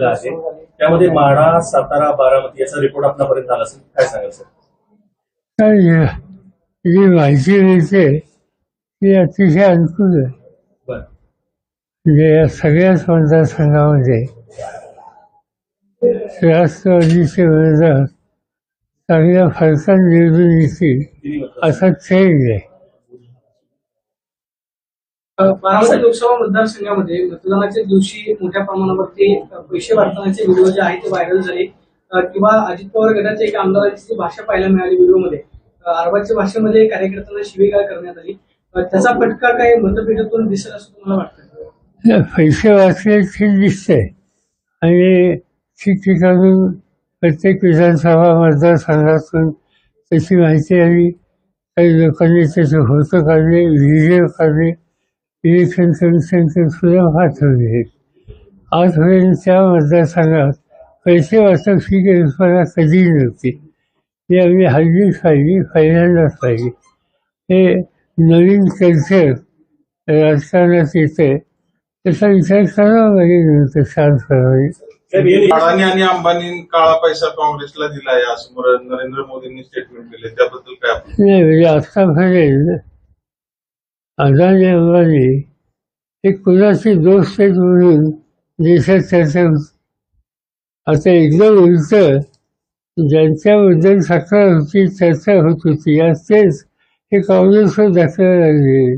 आहे. त्यामध्ये माढा सातारा बारामती याचा रिपोर्ट आपल्यापर्यंत आला असेल. काय सांगाल सर तर या- जी माहिती मिळते. ती अतिशय अनुकूल आहे. बरं. म्हणजे या सगळ्याच मतदारसंघामध्ये राष्ट्रवादीचे विरोधात चांगल्या फरकाने निवडून येतील असा ट्रेंड आहे. बारामती लोकसभा मतदारसंघामध्ये मतदानाच्या दिवशी मोठ्या प्रमाणावरती पैसे वाटण्याचे व्हिडिओ जे आहेत ते व्हायरल झाले. किंवा अजित पवार गटाच्या एका आमदाराची भाषा पाहायला मिळाली व्हिडिओमध्ये. अरबाच्या भाषेमध्ये कार्यकर्त्यांना शिवीगाळ करण्यात आली. त्याचा फटका काय मतपेटीतून दिसेल असं तुम्हाला वाटतं? पैसे वाचले दिसते. आणि ठिकठिकाणी प्रत्येक विधानसभा मतदारसंघातून त्याची माहिती आली. काही लोकांनी त्याचं होतं काढले व्हिडिओ काढले. इलेक्शन कमिशनचे सुद्धा पाठवले आजपर्यंत त्या मतदारसंघात पैसे वाचक ही कल्पना कधी नव्हती ही आम्ही हल्लीच पाहिली पहिल्यांदाच पाहिली हे नवीन कल्चर राजकारणात येते त्याचा विचार करावा लागेल हे अडाणी आणि अंबानी काळा पैसा काँग्रेसला असं मुर- नरेंद्र मोदींनी स्टेटमेंट दिले. त्याबद्दल काय नाही म्हणजे आतापर्यंत अदानी अंबानी हे कुणाचे दोस्त आहेत म्हणून देशात चर्चा होती आता एकदम उलट ज्यांच्याबद्दल तक्रार होती चर्चा होत होती. आज तेच हे काँग्रेसवर दाखवायला लागले.